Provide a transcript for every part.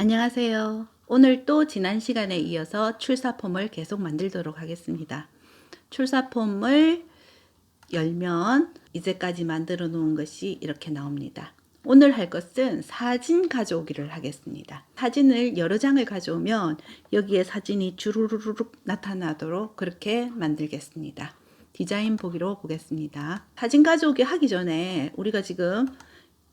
안녕하세요. 오늘 또 지난 시간에 이어서 출사 폼을 계속 만들도록 하겠습니다. 출사 폼을 열면 이제까지 만들어 놓은 것이 이렇게 나옵니다. 오늘 할 것은 사진 가져오기를 하겠습니다. 사진을 여러 장을 가져오면 여기에 사진이 주르르륵 나타나도록 그렇게 만들겠습니다. 디자인 보기로 보겠습니다. 사진 가져오기 하기 전에 우리가 지금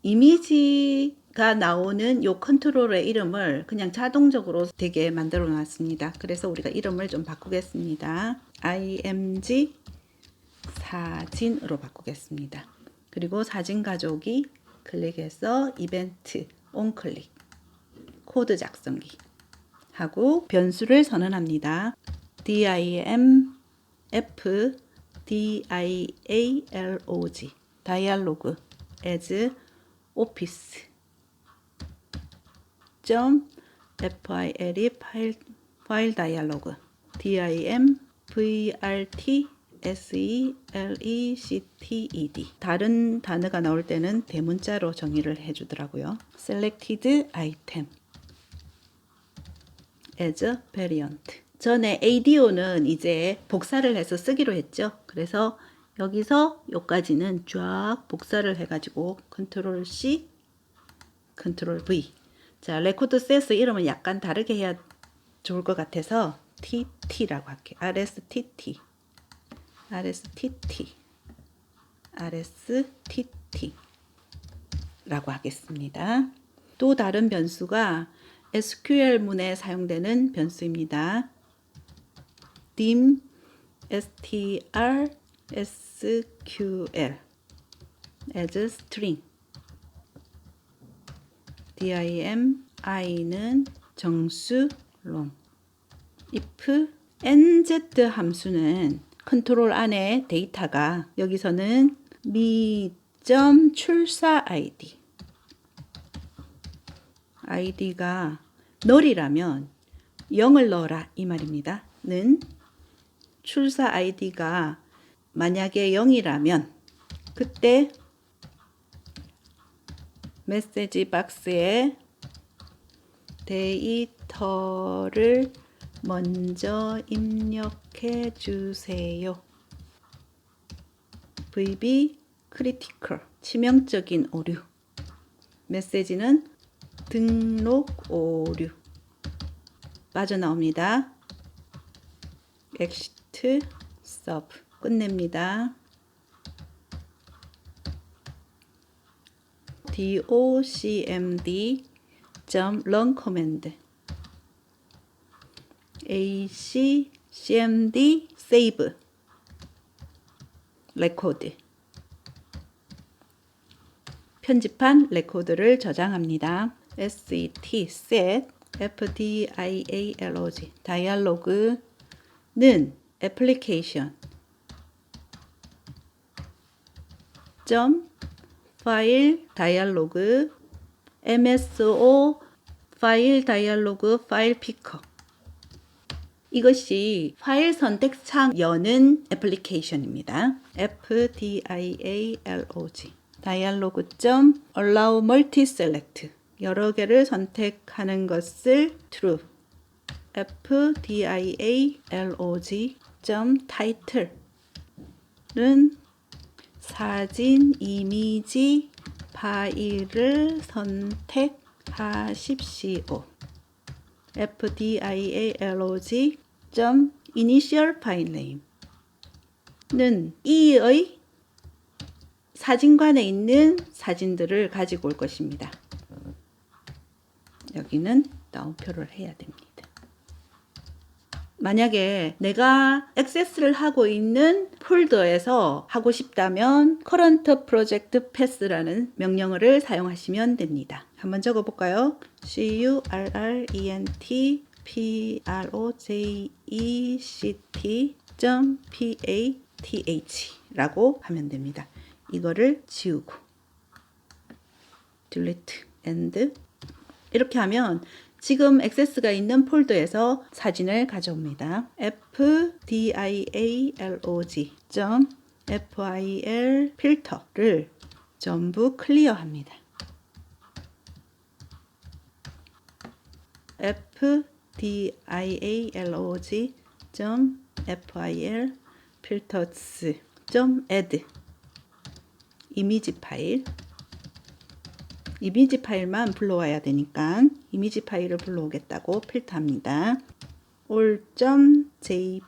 이미지가 나오는 요 컨트롤의 이름을 그냥 자동적으로 되게 만들어 놨습니다. 그래서 우리가 이름을 좀 바꾸겠습니다. img 사진으로 바꾸겠습니다. 그리고 사진 가져오기 클릭해서 이벤트 온 클릭 코드 작성기 하고 변수를 선언합니다. dim f dialog 다이알로그 as office 점 file 파일 파일 다이알로그. Dim vrt selected 다른 단어가 나올 때는 대문자로 정의를 해주더라고요. selected item. As variant. 전에 ADO는 이제 복사를 해서 쓰기로 했죠. 그래서 여기서 여기까지는 쫙 복사를 해가지고 컨트롤 C, 컨트롤 V. 자, 레코드 세스 이름은 약간 다르게 해야 좋을 것 같아서 TT라고 할게요. RSTT, RSTT, RSTT 라고 하겠습니다. 또 다른 변수가 SQL문에 사용되는 변수입니다. dim str sql as string. Dim i는 정수 롬. If nz 함수는 컨트롤 안에 데이터가 여기서는 미.점 출사 id id가 널이라면 0을 넣어라 이 말입니다. 는 출사 아이디가 만약에 0이라면 그때 메시지 박스에 데이터를 먼저 입력해 주세요. VB 크리티컬 치명적인 오류 메시지는 등록 오류 빠져나옵니다. exit sub 끝냅니다. docmd 점 run command acmd save 레코드 편집한 레코드를 저장합니다. set set fdialog 다이알로그는 애플리케이션 점 파일 다이알로그 mso 파일 다이알로그 파일 피커. 이것이 파일 선택창 여는 애플리케이션입니다. fdialog 다이알로그 점 allow multi select 여러 개를 선택하는 것을 true. fdialog 점 title은 사진 이미지 파일을 선택하십시오. fdialog 점 initial file name는 이의 사진관에 있는 사진들을 가지고 올 것입니다. 여기는 따옴표를 해야 됩니다. 만약에 내가 액세스를 하고 있는 폴더에서 하고 싶다면 current project pass라는 명령어를 사용하시면 됩니다. 한번 적어 볼까요? c u r r e n t p r o j e c t p a t h 라고 하면 됩니다. 이거를 지우고 delete and 이렇게 하면 지금 액세스가 있는 폴더에서 사진을 가져옵니다. fdialog fil 필터를 전부 클리어합니다. f d i a l o g f i l filters add 이미지 파일 이미지 파일만 불러와야 되니까 이미지 파일을 불러오겠다고 필터합니다. all.jpg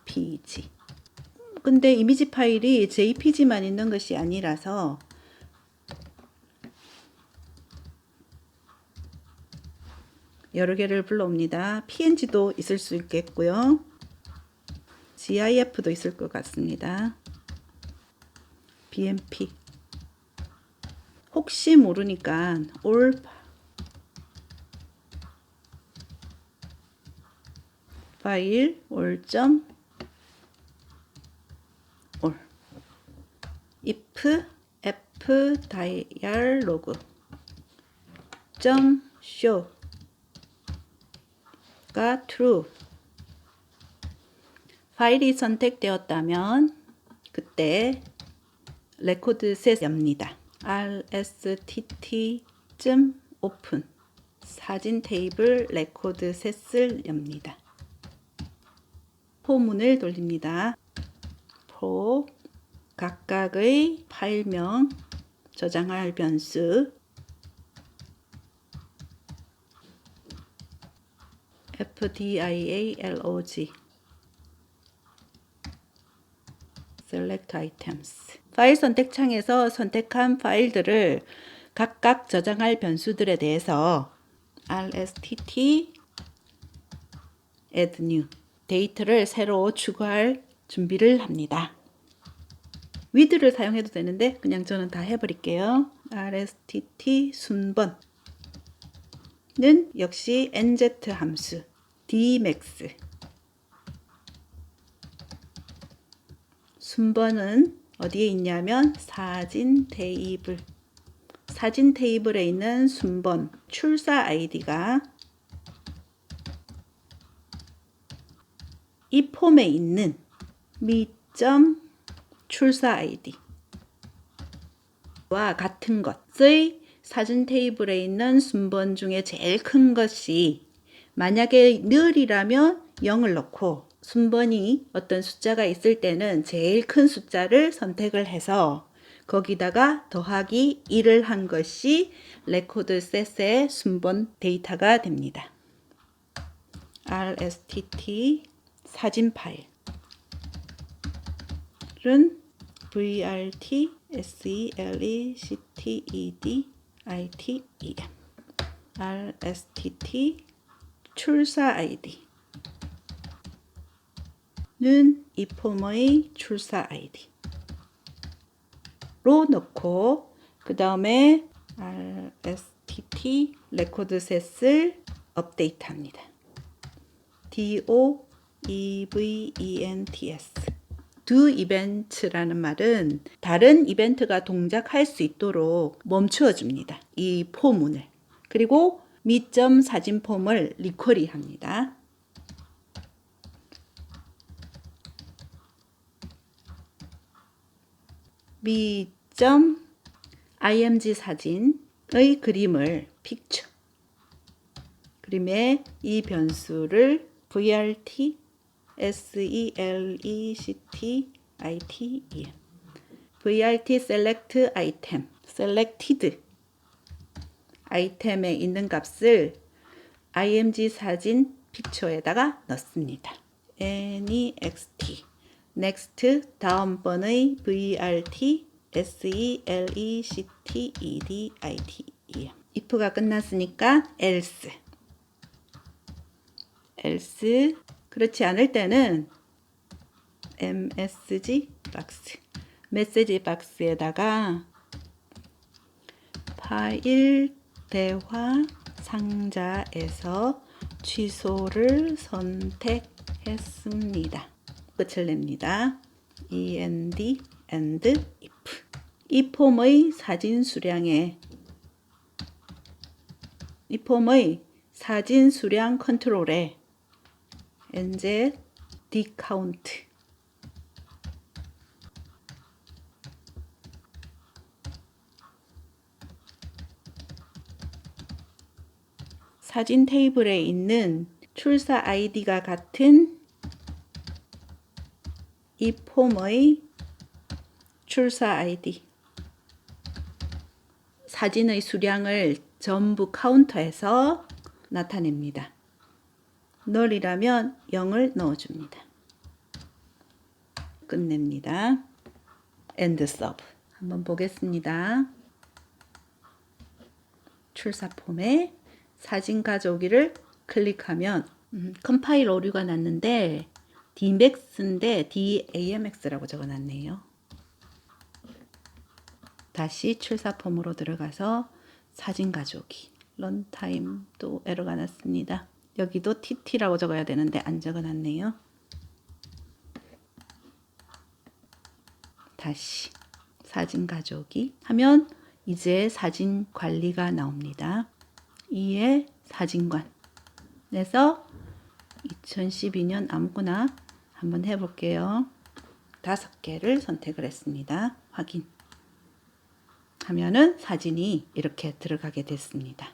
근데 이미지 파일이 jpg만 있는 것이 아니라서 여러 개를 불러옵니다. png도 있을 수 있겠고요. gif도 있을 것 같습니다. bmp 혹시 모르니까 all 파일 all.all if f dialog 점 show. 가 true. 파일이 선택되었다면 그때 레코드 셋 엽니다. Rsttt 점 오픈 사진 테이블 레코드 셋을 엽니다. 포문을 돌립니다. 포 각각의 파일명 저장할 변수 fdialog select items 파일 선택 창에서 선택한 파일들을 각각 저장할 변수들에 대해서 rstT add new 데이터를 새로 추가할 준비를 합니다. with를 사용해도 되는데 그냥 저는 다 해버릴게요. rstT 순번은 역시 nz 함수 dmax 순번은 어디에 있냐면 사진 테이블. 사진 테이블에 있는 순번 출사 아이디가 이 폼에 있는 미점 출사 아이디 와 같은 것의 사진 테이블에 있는 순번 중에 제일 큰 것이 만약에 늘이라면 0을 넣고 순번이 어떤 숫자가 있을 때는 제일 큰 숫자를 선택을 해서 거기다가 더하기 1을 한 것이 레코드 셋의 순번 데이터가 됩니다. rstT 사진 파일은 vrt selected item rstT 출사 아이디 는이 폼의 출사 아이디로 넣고 그 다음에 rstT 레코드 셋을 업데이트합니다. do events do 이벤트라는 말은 다른 이벤트가 동작할 수 있도록 멈추어 줍니다. 이 포문을. 그리고 미점 사진 폼을 리쿼리 합니다. 미점 img 사진의 그림을 픽처 그림의 이 변수를 vrt selected item vrt select item selected 아이템에 있는 값을 img 사진 픽처에다가 넣습니다. next next 다음번의 vrt selected item if가 끝났으니까 else else 그렇지 않을 때는 msg 박스 메시지 박스에다가 파일 대화 상자에서 취소를 선택했습니다. 끝을 냅니다. end and if 이 폼의 사진 수량에 이 폼의 사진 수량 컨트롤에 nz decount 사진 테이블에 있는 출사 아이디가 같은 이 폼의 출사 아이디 사진의 수량을 전부 카운터해서 나타냅니다. 널이라면 0을 넣어줍니다. 끝냅니다. 엔드 서브 한번 보겠습니다. 출사 폼에 사진 가져오기를 클릭하면 음, 컴파일 오류가 났는데 DMAX인데 DAMX라고 적어놨네요. 다시 출사 폼으로 들어가서 사진 가져오기 런타임 또 에러가 났습니다. 여기도 TT라고 적어야 되는데 안 적어놨네요. 다시 사진 가져오기 하면 이제 사진 관리가 나옵니다. 이에 사진관. 그래서 2012년 아무거나 한번 해볼게요. 다섯 개를 선택을 했습니다. 확인. 하면은 사진이 이렇게 들어가게 됐습니다.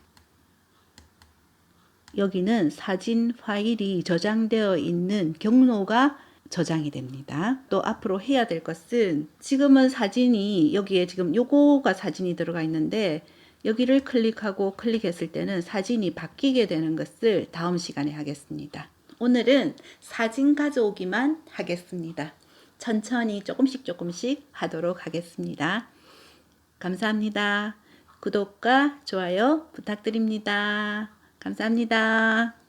여기는 사진 파일이 저장되어 있는 경로가 저장이 됩니다. 또 앞으로 해야 될 것은 지금은 사진이 여기에 지금 요거가 사진이 들어가 있는데 여기를 클릭하고 클릭했을 때는 사진이 바뀌게 되는 것을 다음 시간에 하겠습니다. 오늘은 사진 가져오기만 하겠습니다. 천천히 조금씩 조금씩 하도록 하겠습니다. 감사합니다. 구독과 좋아요 부탁드립니다. 감사합니다.